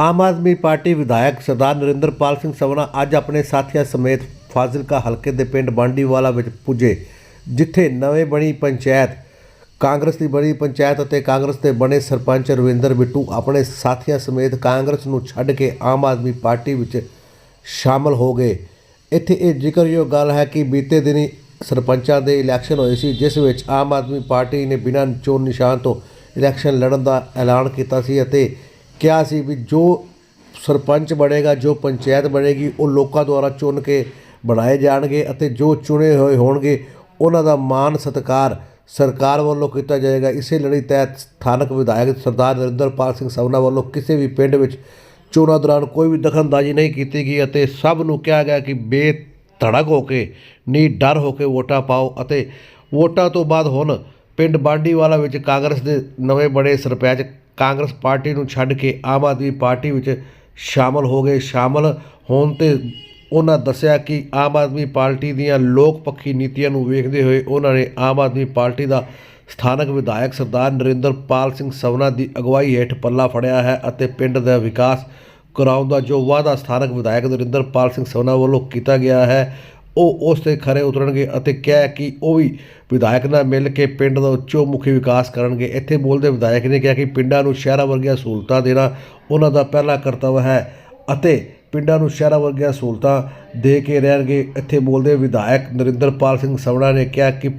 Aam Aadmi party ਵਿਧਾਇਕ ਸਰਦਾਰ ਨਰਿੰਦਰਪਾਲ ਸਿੰਘ ਸਵਨਾ ਅੱਜ ਆਪਣੇ ਸਾਥੀਆਂ ਸਮੇਤ ਫਾਜ਼ਿਲਕਾ ਹਲਕੇ ਦੇ ਪਿੰਡ ਬਾਂਡੀਵਾਲਾ ਵਿੱਚ ਪੁੱਜੇ, ਜਿੱਥੇ ਨਵੇਂ ਬਣੀ ਪੰਚਾਇਤ, ਕਾਂਗਰਸ ਦੀ ਬਣੀ ਪੰਚਾਇਤ ਅਤੇ ਕਾਂਗਰਸ ਦੇ ਬਣੇ ਸਰਪੰਚ ਰਵਿੰਦਰ ਬਿੱਟੂ ਆਪਣੇ ਸਾਥੀਆਂ ਸਮੇਤ ਕਾਂਗਰਸ ਨੂੰ ਛੱਡ ਕੇ ਆਮ ਆਦਮੀ ਪਾਰਟੀ ਵਿੱਚ ਸ਼ਾਮਲ ਹੋ ਗਏ। ਇੱਥੇ ਇਹ ਜ਼ਿਕਰਯੋਗ ਗੱਲ ਹੈ ਕਿ ਬੀਤੇ ਦਿਨੀ ਸਰਪੰਚਾਂ ਦੇ ਇਲੈਕਸ਼ਨ ਹੋਏ ਸੀ, ਜਿਸ ਵਿੱਚ ਆਮ ਆਦਮੀ ਪਾਰਟੀ ਨੇ ਬਿਨਾਂ ਚੋਣ ਨਿਸ਼ਾਨ ਤੋਂ ਇਲੈਕਸ਼ਨ ਲੜਨ ਦਾ ਐਲਾਨ ਕੀਤਾ ਸੀ ਅਤੇ ਕਿਹਾ ਸੀ ਵੀ ਜੋ ਸਰਪੰਚ ਬਣੇਗਾ, ਜੋ ਪੰਚਾਇਤ ਬਣੇਗੀ, ਉਹ ਲੋਕਾਂ ਦੁਆਰਾ ਚੁਣ ਕੇ ਬਣਾਏ ਜਾਣਗੇ ਅਤੇ ਜੋ ਚੁਣੇ ਹੋਏ ਹੋਣਗੇ, ਉਹਨਾਂ ਦਾ ਮਾਣ ਸਤਿਕਾਰ ਸਰਕਾਰ ਵੱਲੋਂ ਕੀਤਾ ਜਾਏਗਾ। ਇਸੇ ਲੜੀ ਤਹਿਤ ਸਥਾਨਕ ਵਿਧਾਇਕ ਸਰਦਾਰ ਨਰਿੰਦਰਪਾਲ ਸਿੰਘ ਸਵਨਾ ਵੱਲੋਂ ਕਿਸੇ ਵੀ ਪਿੰਡ ਵਿੱਚ ਚੋਣਾਂ ਦੌਰਾਨ ਕੋਈ ਵੀ ਦਖਲਅੰਦਾਜ਼ੀ ਨਹੀਂ ਕੀਤੀ ਗਈ ਅਤੇ ਸਭ ਨੂੰ ਕਿਹਾ ਗਿਆ ਕਿ ਬੇਧੜਕ ਹੋ ਕੇ ਨਹੀਂ ਡਰ ਹੋ ਕੇ ਵੋਟਾਂ ਪਾਓ ਅਤੇ ਵੋਟਾਂ ਤੋਂ ਬਾਅਦ ਹੁਣ ਪਿੰਡ ਬਾਂਡੀਵਾਲਾ ਵਿੱਚ ਕਾਂਗਰਸ ਦੇ ਨਵੇਂ ਬੜੇ ਸਰਪੰਚ ਕਾਂਗਰਸ ਪਾਰਟੀ ਨੂੰ ਛੱਡ ਕੇ ਆਮ ਆਦਮੀ ਪਾਰਟੀ ਵਿੱਚ ਸ਼ਾਮਲ ਹੋ ਗਏ। ਸ਼ਾਮਲ ਹੋਣ ਤੇ ਉਹਨਾਂ ਦੱਸਿਆ ਕਿ ਆਮ ਆਦਮੀ ਪਾਰਟੀ ਦੀਆਂ ਲੋਕ ਪੱਖੀ ਨੀਤੀਆਂ ਨੂੰ ਵੇਖਦੇ ਹੋਏ ਉਹਨਾਂ ਨੇ ਆਮ ਆਦਮੀ ਪਾਰਟੀ ਦਾ ਸਥਾਨਕ ਵਿਧਾਇਕ ਸਰਦਾਰ ਨਰਿੰਦਰਪਾਲ ਸਿੰਘ ਸਵਨਾ ਦੀ ਅਗਵਾਈ ਹੇਠ ਪੱਲਾ ਫੜਿਆ ਹੈ ਅਤੇ ਪਿੰਡ ਦਾ ਵਿਕਾਸ ਕਰਾਉਣ ਦਾ ਜੋ ਵਾਅਦਾ ਸਥਾਨਕ ਵਿਧਾਇਕ ਨਰਿੰਦਰਪਾਲ ਸਿੰਘ ਸਵਨਾ ਵੱਲੋਂ ਕੀਤਾ ਗਿਆ ਹੈ ਉਹ ਉਸ ਤੇ ਖਰੇ ਉਤਰਨਗੇ ਅਤੇ ਕਿਹਾ ਕਿ ਉਹ ਵੀ ਵਿਧਾਇਕ ਨਾਲ ਮਿਲ ਕੇ ਪਿੰਡ ਦਾ ਉੱਚੋਮੁਖੀ ਵਿਕਾਸ ਕਰਨਗੇ। ਇੱਥੇ ਬੋਲਦੇ ਵਿਧਾਇਕ ਨੇ ਕਿਹਾ ਕਿ ਪਿੰਡਾਂ ਨੂੰ ਸ਼ਹਿਰਾਂ ਵਰਗੀਆਂ ਸਹੂਲਤਾਂ ਦੇਣਾ ਉਹਨਾਂ ਦਾ ਪਹਿਲਾ ਕਰਤੱਵ ਹੈ ਅਤੇ ਪਿੰਡਾਂ ਨੂੰ ਸ਼ਹਿਰਾਂ ਵਰਗੀਆਂ ਸਹੂਲਤਾਂ ਦੇ ਕੇ ਰਹਿਣਗੇ। ਇੱਥੇ ਬੋਲਦੇ ਵਿਧਾਇਕ ਨਰਿੰਦਰਪਾਲ ਸਿੰਘ ਸਵਣਾ ਨੇ ਕਿਹਾ ਕਿ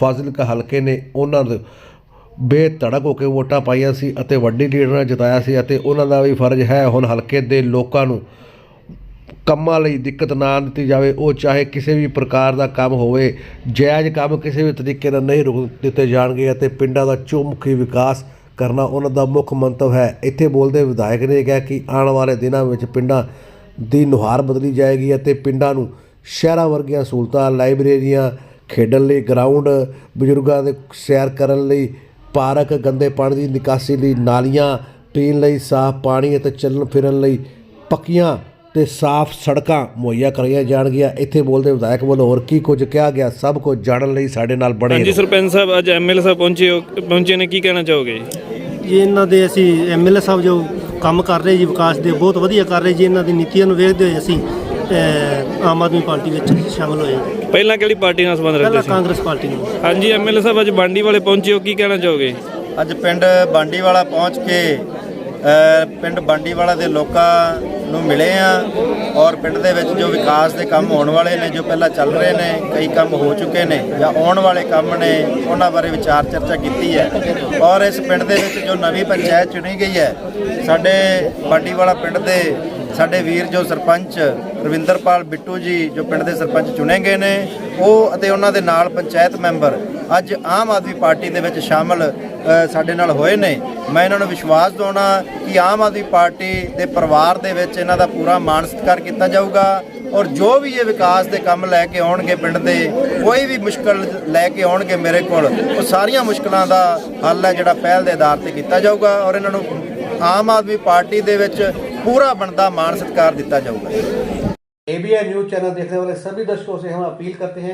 ਫਾਜ਼ਿਲਕਾ ਹਲਕੇ ਨੇ ਉਹਨਾਂ ਦੇ ਬੇਧੜਕ ਹੋ ਕੇ ਵੋਟਾਂ ਪਾਈਆਂ ਸੀ ਅਤੇ ਵੱਡੀ ਲੀਡਰ ਨਾਲ ਜਿਤਾਇਆ ਸੀ ਅਤੇ ਉਹਨਾਂ ਦਾ ਵੀ ਫਰਜ਼ ਹੈ ਹੁਣ ਹਲਕੇ ਦੇ ਲੋਕਾਂ ਨੂੰ ਕੰਮਾਂ ਲਈ ਦਿੱਕਤ ਨਾ ਦਿੱਤੀ ਜਾਵੇ, ਉਹ ਚਾਹੇ ਕਿਸੇ ਵੀ ਪ੍ਰਕਾਰ ਦਾ ਕੰਮ ਹੋਵੇ, ਜਾਇਜ਼ ਕੰਮ ਕਿਸੇ ਵੀ ਤਰੀਕੇ ਨਾਲ ਨਹੀਂ ਰੁਕ ਦਿੱਤੇ ਜਾਣਗੇ ਅਤੇ ਪਿੰਡਾਂ ਦਾ ਚੌਮੁਖੀ ਵਿਕਾਸ ਕਰਨਾ ਉਹਨਾਂ ਦਾ ਮੁੱਖ ਮੰਤਵ ਹੈ। ਇੱਥੇ ਬੋਲਦੇ ਵਿਧਾਇਕ ਨੇ ਕਿਹਾ ਕਿ ਆਉਣ ਵਾਲੇ ਦਿਨਾਂ ਵਿੱਚ ਪਿੰਡਾਂ ਦੀ ਨੁਹਾਰ ਬਦਲੀ ਜਾਏਗੀ ਅਤੇ ਪਿੰਡਾਂ ਨੂੰ ਸ਼ਹਿਰਾਂ ਵਰਗੀਆਂ ਸਹੂਲਤਾਂ, ਲਾਇਬ੍ਰੇਰੀਆਂ, ਖੇਡਣ ਲਈ ਗਰਾਊਂਡ ਬਜ਼ੁਰਗਾਂ ਦੇ ਸੈਰ ਕਰਨ ਲਈ ਪਾਰਕ, ਗੰਦੇ ਪਾਣੀ ਦੀ ਨਿਕਾਸੀ ਲਈ ਨਾਲੀਆਂ ਪੀਣ ਲਈ ਸਾਫ਼ ਪਾਣੀ ਅਤੇ ਚੱਲਣ ਫਿਰਨ ਲਈ ਪੱਕੀਆਂ ਤੇ ਸਾਫ਼ ਸੜਕਾਂ ਮੁਹੱਈਆ ਕਰਾਈਆਂ ਜਾਣਗੀਆਂ। ਇੱਥੇ ਬੋਲਦੇ ਵਿਧਾਇਕ ਵੱਲੋਂ ਹੋਰ ਕੀ ਕੁਝ ਕਿਹਾ ਗਿਆ ਸਭ ਕੁਝ ਜਾਣਨ ਲਈ ਸਾਡੇ ਨਾਲ ਬਣੇ ਹਾਂਜੀ। ਸਰਪੰਚ ਸਾਹਿਬ ਅੱਜ ਐਮਐਲਏ ਸਾਹਿਬ ਪਹੁੰਚੇ ਹੋ। ਪਹੁੰਚੇ ਨੇ ਕੀ ਕਹਿਣਾ ਚਾਹੋਗੇ? ਜੀ ਇਹਨਾਂ ਦੇ ਅਸੀਂ ਐਮਐਲਏ ਸਾਹਿਬ ਜੋ ਕੰਮ ਕਰ ਰਹੇ ਜੀ ਵਿਕਾਸ ਦੇ ਬਹੁਤ ਵਧੀਆ ਕਰ ਰਹੇ ਜੀ। ਇਹਨਾਂ ਦੀ ਨੀਤੀਆਂ ਨੂੰ ਵੇਖਦੇ ਹੋਏ ਅਸੀਂ ਅਹ, ਆਮ ਆਦਮੀ ਪਾਰਟੀ ਵਿੱਚ ਸ਼ਾਮਲ ਹੋਏ। ਪਹਿਲਾਂ ਕਿਹੜੀ ਪਾਰਟੀ ਨਾਲ ਸੰਬੰਧ ਰੱਖਦੇ ਪਹਿਲਾਂ ਸੀ? ਕਾਂਗਰਸ ਪਾਰਟੀ ਨੂੰ ਹਾਂਜੀ ਐਮਐਲਏ ਸਾਹਿਬ ਅੱਜ ਬਾਂਡੀ ਵਾਲੇ ਪਹੁੰਚੇ ਹੋ ਕੀ ਕਹਿਣਾ ਚਾਹੋਗੇ? ਅੱਜ ਪਿੰਡ ਬਾਂਡੀਵਾਲਾ ਪਹੁੰਚ ਕੇ ਅ, ਪਿੰਡ ਬਾਂਡੀਵਾਲਾ ਦੇ ਲੋਕਾਂ ਨੂੰ ਮਿਲੇ ਆ ਔਰ ਪਿੰਡ ਦੇ ਵਿੱਚ ਜੋ ਵਿਕਾਸ ਦੇ ਕੰਮ ਹੋਣ ਵਾਲੇ ਨੇ, ਜੋ ਪਹਿਲਾਂ ਚੱਲ ਰਹੇ ਨੇ, ਕਈ ਕੰਮ ਹੋ ਚੁੱਕੇ ਨੇ ਜਾਂ ਆਉਣ ਵਾਲੇ ਕੰਮ ਨੇ, ਉਹਨਾਂ ਬਾਰੇ ਵਿਚਾਰ ਚਰਚਾ ਕੀਤੀ ਹੈ। ਔਰ ਇਸ ਪਿੰਡ ਦੇ ਵਿੱਚ ਜੋ ਨਵੀਂ ਪੰਚਾਇਤ ਚੁਣੀ ਗਈ ਹੈ, ਸਾਡੇ ਬਾਂਡੀਵਾਲਾ ਪਿੰਡ ਦੇ ਸਾਡੇ ਵੀਰ ਜੋ ਸਰਪੰਚ ਰਵਿੰਦਰਪਾਲ ਬਿੱਟੂ ਜੀ ਜੋ ਪਿੰਡ ਦੇ ਸਰਪੰਚ ਚੁਣੇ ਗਏ ਨੇ, ਉਹ ਅਤੇ ਉਹਨਾਂ ਦੇ ਨਾਲ ਪੰਚਾਇਤ ਮੈਂਬਰ ਅੱਜ ਆਮ ਆਦਮੀ ਪਾਰਟੀ ਦੇ ਵਿੱਚ ਸ਼ਾਮਲ ਅ, ਸਾਡੇ ਨਾਲ ਹੋਏ ਨੇ ਮੈਂ ਇਹਨਾਂ ਨੂੰ ਵਿਸ਼ਵਾਸ ਦਿਵਾਉਣਾ ਕਿ ਆਮ ਆਦਮੀ ਪਾਰਟੀ ਦੇ ਪਰਿਵਾਰ ਦੇ ਵਿੱਚ ਇਹਨਾਂ ਦਾ ਪੂਰਾ ਮਾਣ ਸਤਿਕਾਰ ਕੀਤਾ ਜਾਊਗਾ ਔਰ ਜੋ ਵੀ ਇਹ ਵਿਕਾਸ ਦੇ ਕੰਮ ਲੈ ਕੇ ਆਉਣਗੇ ਪਿੰਡ ਦੇ ਕੋਈ ਵੀ ਮੁਸ਼ਕਲ ਲੈ ਕੇ ਆਉਣਗੇ ਮੇਰੇ ਕੋਲ ਉਹ ਸਾਰੀਆਂ ਮੁਸ਼ਕਲਾਂ ਦਾ ਹੱਲ ਹੈ ਜਿਹੜਾ ਪਹਿਲ ਦੇ ਆਧਾਰ ਤੇ ਕੀਤਾ ਜਾਊਗਾ ਔਰ ਇਹਨਾਂ ਨੂੰ ਆਮ ਆਦਮੀ ਪਾਰਟੀ ਦੇ ਵਿੱਚ ਪੂਰਾ ਬਣਦਾ ਮਾਣ ਸਤਿਕਾਰ ਦਿੱਤਾ ਜਾਊਗਾ एबीएन न्यूज चैनल देखने वाले सभी दर्शकों से हम अपील करते हैं